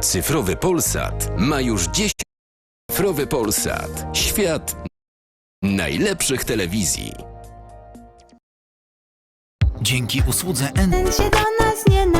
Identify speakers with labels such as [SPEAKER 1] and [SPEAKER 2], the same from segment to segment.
[SPEAKER 1] Cyfrowy Polsat ma już 10. Cyfrowy Polsat. Świat najlepszych telewizji.
[SPEAKER 2] Dzięki usłudze N
[SPEAKER 3] Ten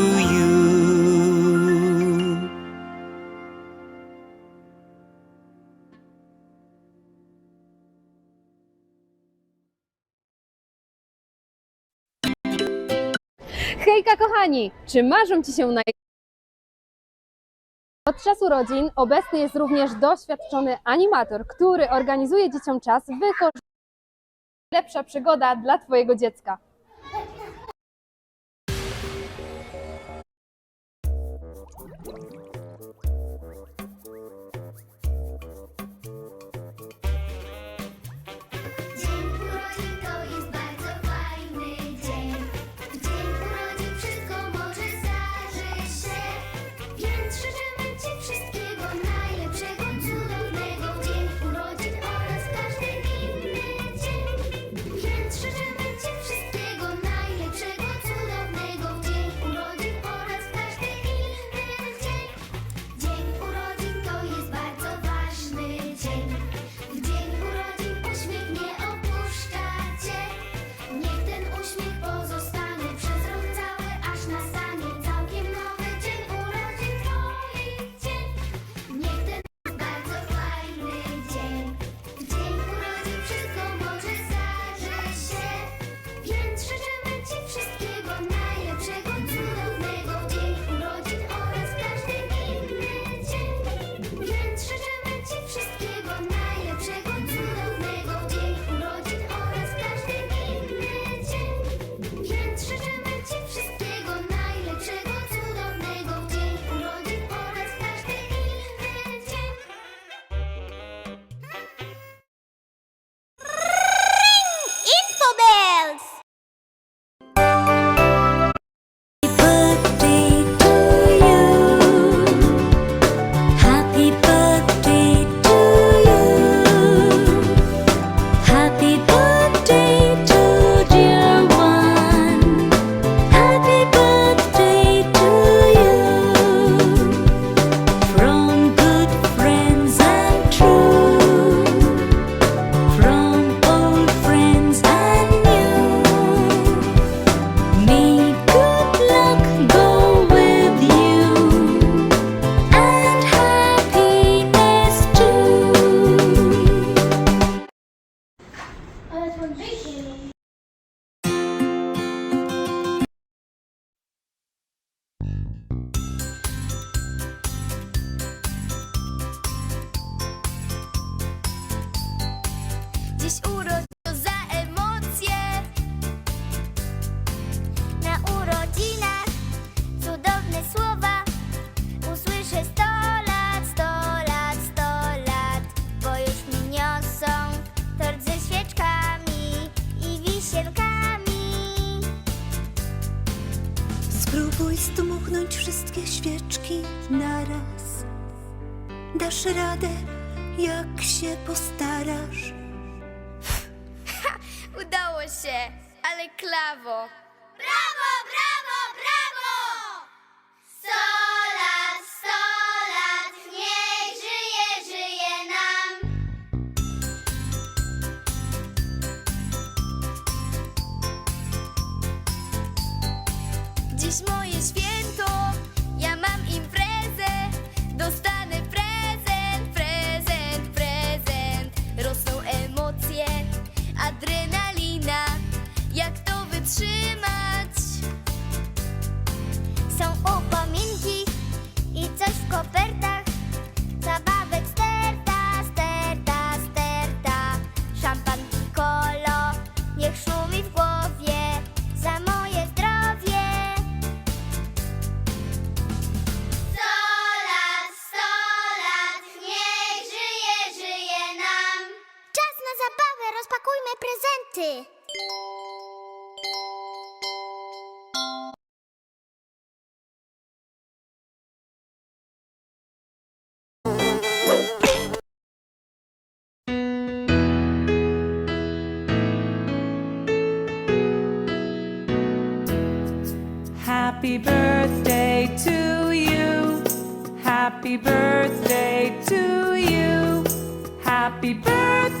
[SPEAKER 4] Hejka kochani! Czy marzą Ci się naj... Podczas urodzin obecny jest również doświadczony animator, który organizuje dzieciom czas wykorzystać lepsza przygoda dla Twojego dziecka.
[SPEAKER 3] Thank you. Dasz radę, jak się postarasz.
[SPEAKER 5] Udało się, ale klawo. Brawo, brawo, brawo! Sto lat, sto lat, niech żyje, żyje nam. Dziś moje rozpakujmy prezenty.
[SPEAKER 6] Happy birthday to you. Happy birthday to you. Happy birthday,